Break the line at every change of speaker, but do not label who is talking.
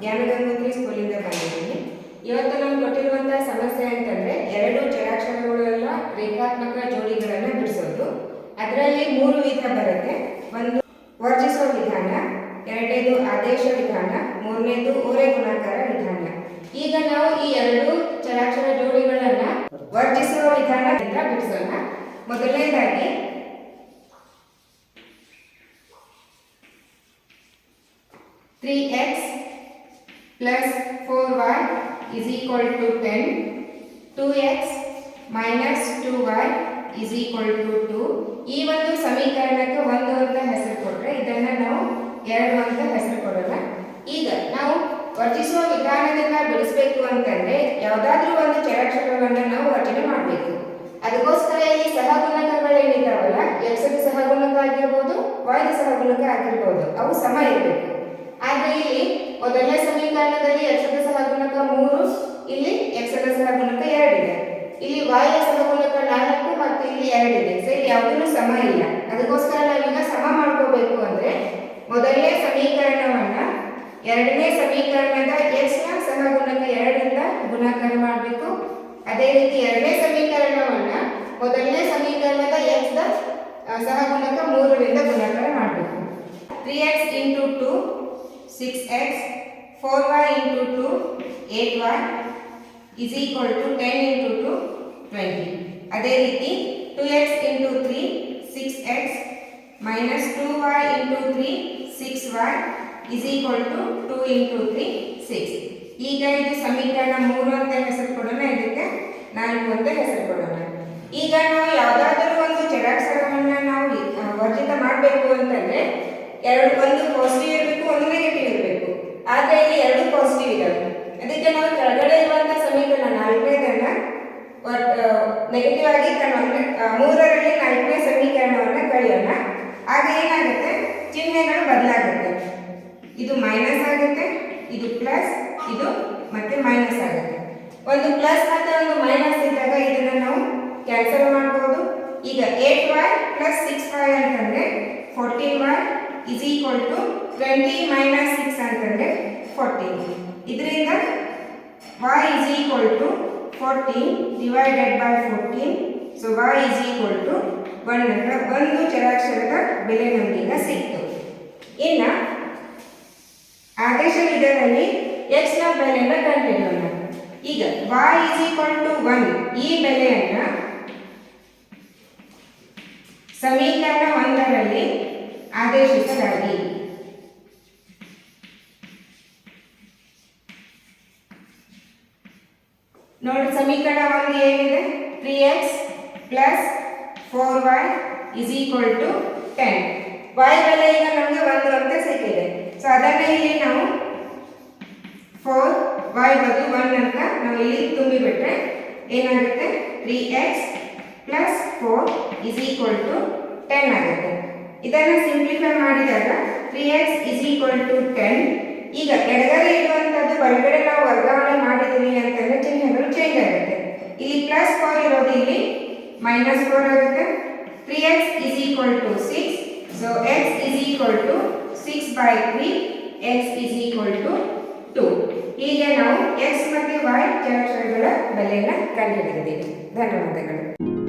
ಜ್ಞಾನಗಂಗೋತ್ರಿ ಸ್ಕೂಲಿಂದ ಬಂದಿದ್ದೀನಿ. ಇವತ್ತು ನಾವು ಕೊಟ್ಟಿರುವಂತಹ ಸಮಸ್ಯೆ ಅಂತಂದ್ರೆ ಎರಡು ಜಲಾಕ್ಷರಗಳೆಲ್ಲ ರೇಖಾತ್ಮಕ ಜೋಡಿಗಳನ್ನ ಬಿಡಿಸೋದು. ಅದರಲ್ಲಿ ಮೂರು ವಿಧ ಬರುತ್ತೆ. ಒಂದು ವರ್ಜಿಸೋ ವಿಧಾನ, ಎರಡನೇದು ಆದೇಶ ವಿಧಾನ, ಮೂರನೇದು ಓರೆ ಗುಣಾಕಾರ ವಿಧಾನ. ಈಗ ನಾವು ಈ ಎರಡು ಚರಾಕ್ಷರ ಜೋಡಿಗಳನ್ನ ವರ್ಜಿಸುವ ವಿಧಾನದಿಂದ ಬಿಡಿಸೋಣ. ಮೊದಲನೇದಾಗಿ three x plus four y is equal to ten two x minus two y is equal to two ಈ ಒಂದು ಸಮೀಕರಣಕ್ಕೆ ಒಂದು ಅಂತ ಹೆಸರು ಕೊಟ್ಟರೆ ಇದನ್ನ ನಾವು ಎರಡು ಅಂತ ಹೆಸರು ಕೊಡೋಣ. ಈಗ ನಾವು ವರ್ಜಿಸುವ ವಿಧಾನದಿಂದ ಬಿಡಿಸಬೇಕು ಅಂತಂದ್ರೆ ಯಾವುದಾದ್ರೂ ಒಂದು ಚರಾಕ್ಷರವನ್ನು ನಾವು ರಚನೆ ಮಾಡಬೇಕು. ಅದಕ್ಕೋಸ್ಕರ ಇಲ್ಲಿ ಸಹಗುಣಕಗಳೇನಿದ್ದಾವಲ್ಲ ಎಕ್ಸದ ಸಹಗುಣಕ ಆಗಿರ್ಬೋದು ವಾಯ್ದ ಸಹಗುಣಕ ಆಗಿರ್ಬೋದು, ಅವು ಸಮ ಇರಬೇಕು. ಆದ್ರೆ ಇಲ್ಲಿ ಮೊದಲನೇ ಸಮೀಕರಣದಲ್ಲಿ ಎಕ್ಸದ ಸಹಗುಣಕ ಮೂರು, ಇಲ್ಲಿ ಎಕ್ಸದ ಸಹಗುಣಕ ಎರಡಿದೆ ಇಲ್ಲಿ ವಾಯ ಸಹಗುಣಕ ನಾಲ್ಕು ಮತ್ತು ಇಲ್ಲಿ ಎರಡಿದೆ ಇದೆ. ಇಲ್ಲಿ ಯಾವುದೂ ಸಮ ಇಲ್ಲ. ಅದಕ್ಕೋಸ್ಕರ ನಾವೀಗ ಸಮ ಮಾಡ್ಕೋಬೇಕು ಅಂದ್ರೆ ಮೊದಲನೇ ಸಮೀಕರಣವನ್ನ ಎರಡನೇ ಸಮೀಕರಣದ x ನ ಸಹಗುಣಕ ಎರಡರಿಂದ ಗುಣಾಕಾರ ಮಾಡಬೇಕು. ಅದೇ ರೀತಿ ಎರಡನೇ ಸಮೀಕರಣವನ್ನ ಮೊದಲನೇ ಸಮೀಕರಣದ x ದ ಸಹಗುಣಕ ಮೂರರಿಂದ ಗುಣಾಕಾರ ಮಾಡಬೇಕು. Three x into two six x four y into two eight y is equal to ten into two twenty ಅದೇ ರೀತಿ two x into three six x minus two y into three six y is equal to two into three six ಈಗ ಇದು ಸಮೀಕರಣ ಮೂರು ಅಂತ ಹೆಸರು ಕೊಡೋಣ ಇದಕ್ಕೆ. ನಾಲ್ಕು ಅಂತ ಹೆಸರು ಕೊಡೋಣ. ಈಗ ನಾವು ಯಾವುದಾದರೂ ಒಂದು ಚರಾಕ್ಷರವನ್ನ ನಾವು ವರ್ಜಿತ ಮಾಡಬೇಕು ಅಂತಂದ್ರೆ ಎರಡು ಒಂದು ಪಾಸಿಟಿವ್ ಇರಬೇಕು, ಒಂದು ನೆಗೆಟಿವ್ ಇರಬೇಕು. ಆದರೆ ಇಲ್ಲಿ ಎರಡು ಪಾಸಿಟಿವ್ ಇದಾವೆ. ಅದಕ್ಕೆ ನಾವು ಕೆಳಗಡೆ ಇರುವಂತಹ ಸಮೀಕರಣ ನಾಲ್ಕನೇದನ್ನ ನೆಗೆಟಿವ್ ಆಗಿ ಮೂರರಲ್ಲಿ ನಾಲ್ಕನೇ ಸಮೀಕರಣವನ್ನ ಕಳೆಯೋಣ. ಆಗ ಏನಾಗುತ್ತೆ? ಚಿಹ್ನೆಗಳು ಬದಲಾಗುತ್ತೆ. ಇದು ಮೈನಸ್ ಆಗುತ್ತೆ, ಇದು ಪ್ಲಸ್ ಇದು ಮತ್ತೆ ಮೈನಸ್ ಆಗುತ್ತೆ. ಒಂದು ಪ್ಲಸ್ ಮತ್ತೆ ಒಂದು ಮೈನಸ್ ಇದ್ದಾಗ ಇದನ್ನ ನಾವು ಕ್ಯಾನ್ಸಲ್ ಮಾಡಬಹುದು ಈಗ eight y plus six y ಅಂತಂದ್ರೆ fourteen y is equal to twenty minus six ಅಂತಂದ್ರೆ ಫೋರ್ಟೀನ್ ಇದರಿಂದ y is equal to 14 divided by 14 so, y is equal to 1 ಅಂತ ಒಂದು ಚರಾಕ್ಷರದ ಬೆಲೆ ನಮಗೀಗ ಸಿಕ್ತು. ಇನ್ನು ಆದೇಶ ವಿಧಾನದಲ್ಲಿ x ನ ಬೆಲೆಯನ್ನು ಕಂಡುಹಿಡಿಯೋಣ. ಈಗ y is equal ಟು 1 ಈ ಬೆಲೆಯನ್ನು ಸಮೀಕರಣ ಒಂದರಲ್ಲಿ ಆದೇಶಿಸಲಾಗಿ. ನೋಡಿ ಸಮೀಕರಣ ಒಂದು ಏನಿದೆ? Three x plus four y is equal to ten y ಬೆಲೆ ಈಗ ನಮಗೆ ಒಂದು ಅಂತ ಸಿಕ್ಕಿದೆ. ಸೊ ಅದನ್ನೇ ಇಲ್ಲಿ ನಾವು ಫೋರ್ ವೈ ಬದಲು ಒನ್ ಅಂತ ನಾವು ಇಲ್ಲಿ ತುಂಬಿಬಿಟ್ರೆ ಏನಾಗುತ್ತೆ? Three x plus four is equal to ten ಆಗುತ್ತೆ. ಇದನ್ನು ಸಿಂಪ್ಲಿಫೈ ಮಾಡಿದಾಗ three x is equal to ten ಈಗ ಎಡಗಡೆ ಇರುವಂಥದ್ದು ಬಲಗಡೆ ನಾವು ವರ್ಗಾವಣೆ ಮಾಡಿದ್ದೀವಿ ಅಂತಂದ್ರೆ ಚಿಹ್ನೆಗಳು ಚೇಂಜ್ ಆಗುತ್ತೆ ಇಲ್ಲಿ ಪ್ಲಸ್ ಫೋರ್ ಇರೋದು ಇಲ್ಲಿ ಮೈನಸ್ ಫೋರ್ ಆಗುತ್ತೆ. Three x is equal to six so x is equal to six by three x is equal to two ಹೀಗೆ ನಾವು ಎಕ್ಸ್ ಮತ್ತು ವೈ ಚರಾಕ್ಷರಗಳ ಬೆಲೆಯನ್ನು ಕಂಡುಹಿಡಿದಿದ್ದೀವಿ. ಧನ್ಯವಾದಗಳು.